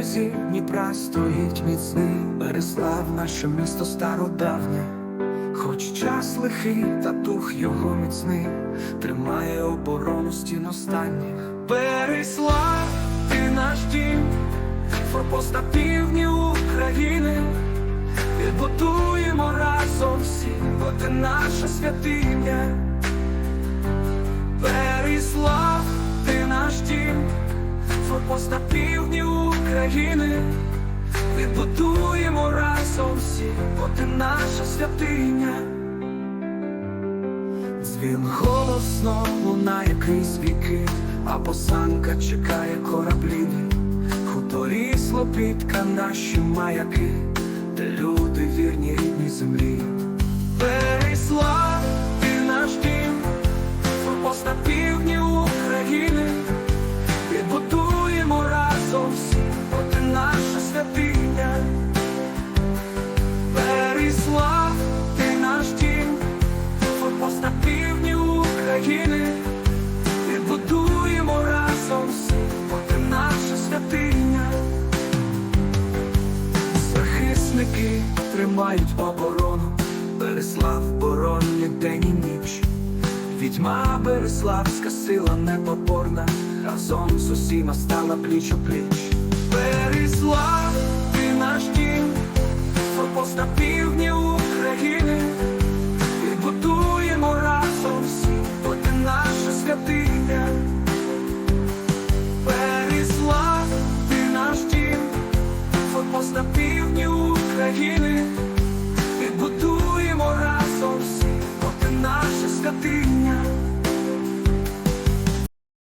березі Дніпра стоїть міцний Береслав, наше місто стародавнє, хоч час лихий, та дух його міцний, тримає оборону стін останніх. Береслав, ти наш дім, форпост на півдні України. Відбудуємо разом всі, бо ти наша святиня. Переслав, ти наш дім, форпост України. Відбудуємо разом всі, бо ти наша святиня. Дзвін голосно лунає крізь віки, а посанка чекає кораблі. Хуторі слопітка наші маяки, де люди вірні рідній землі. Тримають оборону, Береслав боронні день і ніч. Відьма Береславська сила непопорна, разом з усіма стала пліч у пліч. Береслав, ти наш дім, форпост на півдні України.